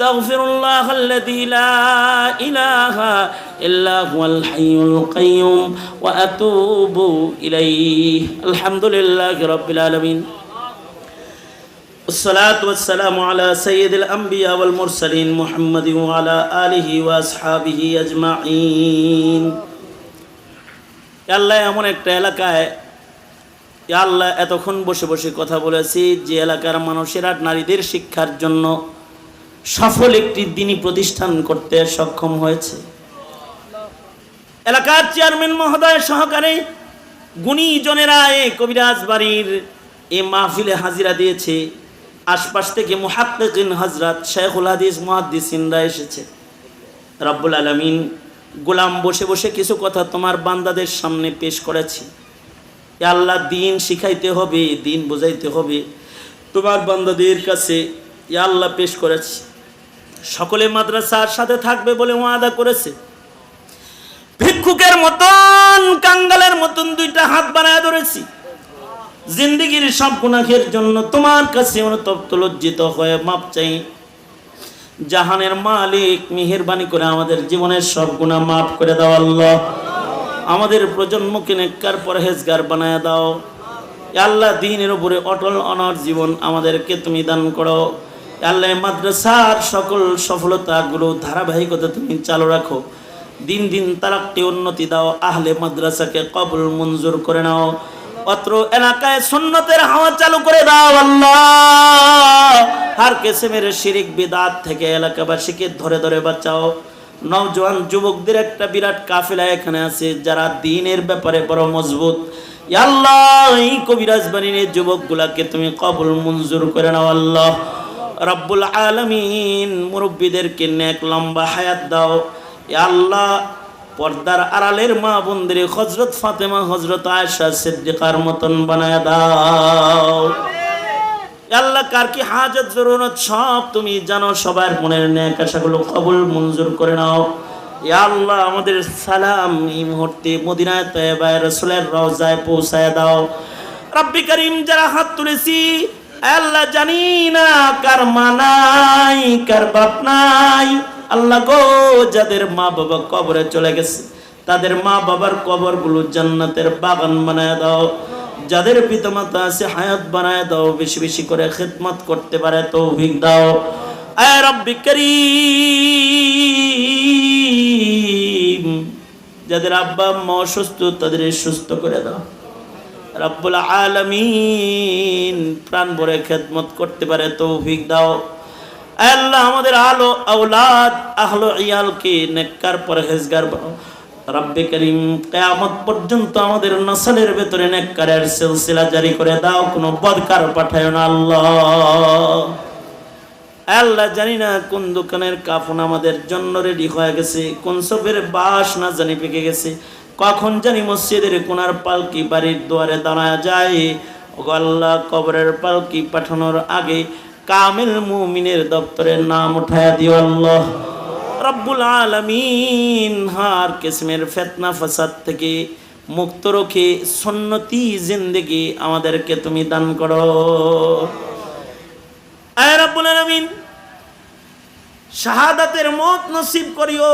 أستغفر الله الذي لا إله إلا هو الحي القيوم وأتوب إليه الحمد لله رب العالمين والصلاة والسلام على سيد الأنبياء والمرسلين محمد وعلى آله وأصحابه أجمعين আল্লাহ এমন একটা এলাকায় ইয়া আল্লাহ এতক্ষণ বসে বসে কথা বলেছি যে এলাকার মানুষেরা নারীদের শিক্ষার জন্য সফল একটি দিনী প্রতিষ্ঠান করতে সক্ষম হয়েছে। এলাকার চেয়ারম্যান মহোদয় সহকারে গুণীজনেরা এ কবিরাজ বাড়ির এ মাহফিলে হাজিরা দিয়েছে। আশপাশ থেকে মুহাক্কিন হজরত শেখুল হাদিস মুহাদ্দিসিনরা এসেছে। রব্বুল আলমিন গোলাম বসে বসে কিছু কথা তোমার বান্দাদের সামনে পেশ করেছি। আল্লাহ দিন শিখাইতে হবে, দিন বোঝাইতে হবে। তোমার বান্দাদের কাছে আল্লাহ পেশ করেছি। সকলে মাদ্রাসার সাথে থাকবে বলে ওয়াদা করেছে। ভিক্ষুকের মতন, কাঙ্গালের মতন দুইটা হাত বানায় ধরেছি। জিন্দিগির সব গুনাহের জন্য তোমার কাছে অনুতপ্ত, লজ্জিত হয়ে মাপ চাই। জাহানের মালিক মেহেরবানি করে আমাদের জীবনের সব গুণা মাফ করে দাও আল্লাহ। আমাদের প্রজন্মকে নেককার পরহেজগার বানায় দাও। আল্লাহ দিনের উপরে অটল, অনর জীবন আমাদেরকে তুমি দান করো। আল্লাহ মাদ্রাসার সকল সফলতাগুলো ধারাবাহিকতা তুমি চালু রাখো। দিন দিন তারাকটি উন্নতি দাও, আহলে মাদ্রাসাকে কবুল মঞ্জুর করে নাও। অত্র এলাকায় সুন্নতের হাওয়া চালু করে দাও আল্লাহ। হার কেসেমের শিরিক বিদাত থেকে এলাকাবাসীকে ধরে ধরে বাঁচাও। নওজোয়ান যুবকদের একটা বিরাট কাফেলা এখানে আছে, যারা দিনের ব্যাপারে বড় মজবুত। আল্লাহ, এই কবিরাজ এই যুবকগুলাকে তুমি কবুল মঞ্জুর করে নাও আল্লাহ। রব্বুল আলমিন মুরব্বীদেরকে নেক লম্বা হায়াত দাও। আল্লাহ পর্দার আড়ালের মা বোনদের হজরত ফাতেমা হজরত আয়সা সিদ্দিকার মতন বানায় দাও। আল্লাহ, কার কি হাজত জরুরত সব তুমি জানো, সবার মনের ন্যাক আশাগুলো কবুল মঞ্জুর করে নাও। আল্লাহ আমাদের সালাম এই মুহূর্তে মদিনায় তয়বায় রসুলের রওজায় পৌঁছায় দাও। রব্বি করিম, যারা হাত তুলেছি আল্লাহ জানি না কার মানাই কার বাপ নাই। আল্লাহ গো, যাদের মা বাবা কবরে চলে গেছে, তাদের মা বাবার কবরগুলো জান্নাতের বাগান বানায় দাও। যাদের পিতামাতা আছে, হায়াত বানায় দাও, বেশি বেশি করে খেদমত করতে পারে, তৌফিক দাও। আয় রব্বি করিম। যাদের আব্বা আম্মা অসুস্থ, তাদের সুস্থ করে দাও। রব্বুল আলামিন প্রাণ ভরে খেদমত করতে পারে, তৌফিক দাও। আল্লাহ, আমাদের আলো আওলাদ, আহলো ইয়ালকে নেককার পরহেজগার বানাও। রব্বে করিম, কিয়ামত পর্যন্ত আমাদের নসলের ভেতরে নেককারের সিলসিলা জারি করে দাও, কোনো বদকার পাঠায় না আল্লাহ। আল্লাহ, জানি না কোন দোকানের কাফন আমাদের জন্য রেডি হয়ে গেছে, কোন সবের বাস না জানি পেকে গেছে। কখন জানি মসজিদের কোনার পালকি বাড়ির দুয়ারে দাঁড়ায় যায়। গল্লা কবরের পালকি পাঠানোর আগে কামিল মুমিনের দপ্তরের নাম উঠায় দিও আল্লাহ। রব্বুল আলমিন, হার কিসমের ফেতনা ফাসাদ থেকে মুক্ত রখে সন্নতি জিন্দেগি আমাদেরকে তুমি দান করো। রব্বুল আলমিন, শাহাদাতের মত নসিব করিও।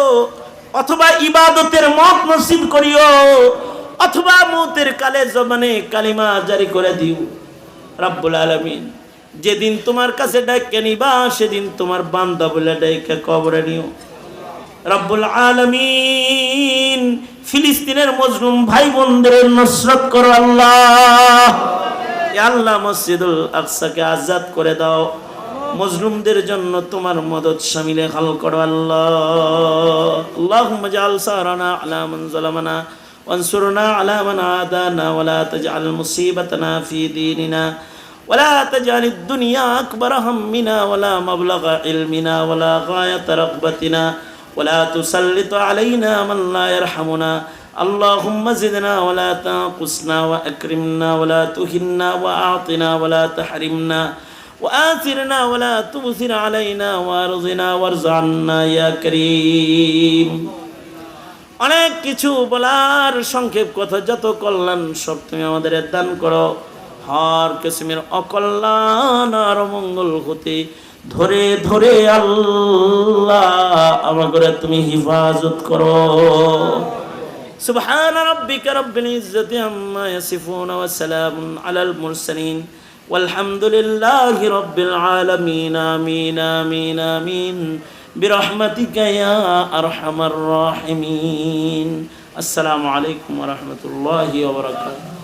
অথবা ইবাদতের মত নসিব করিও, অথবা মতের কালে জমানে কালিমা জারি করে দিও। রব্বুল আলমিন, যেদিন তোমার কাছে ডাকে নিবা, সেদিন তোমার বান্দা বলে ডাইকে কবরে নিও। রব্বুল আলমিন, ফিলিস্তিনের মজলুম ভাই বোনদের নসরত করো আল্লাহ। আল্লাহ মসজিদুল আকসাকে আজাদ করে দাও। মজলুমদের জন্য তোমার মদত শামিলে হাল করো আল্লাহ اللهم اجعل سارنا على من ظلمنا وانصرنا على من عادانا ولا تجعل مصيبتنا في ديننا ولا تجعل الدنيا أكبر همنا ولا مبلغ علمنا ولا غاية رغبتنا ولا تسلط علينا من لا يرحمنا اللهم زدنا ولا تنقصنا وأكرمنا ولا تهنا وأعطنا ولا تحرمنا وآثرنا ولا تؤثر علينا وارضنا وارض عنا يا كريم অনেক কিছু বলার সংক্ষেপ কথা যত কল্যাণ সব তুমি আমাদের দান করো হর কিসমের অকল্যাণ আর মঙ্গল হতে ধরে ধরে আল্লাহ আমাকে তুমি হিফাজত করো سبحان ربك رب العزة عما يصفون وسلام على المرسلين والحمد لله رب العالمين آمين آمين آمين برحمتك يا أرحم الراحمين السلام عليكم ورحمة الله وبركاته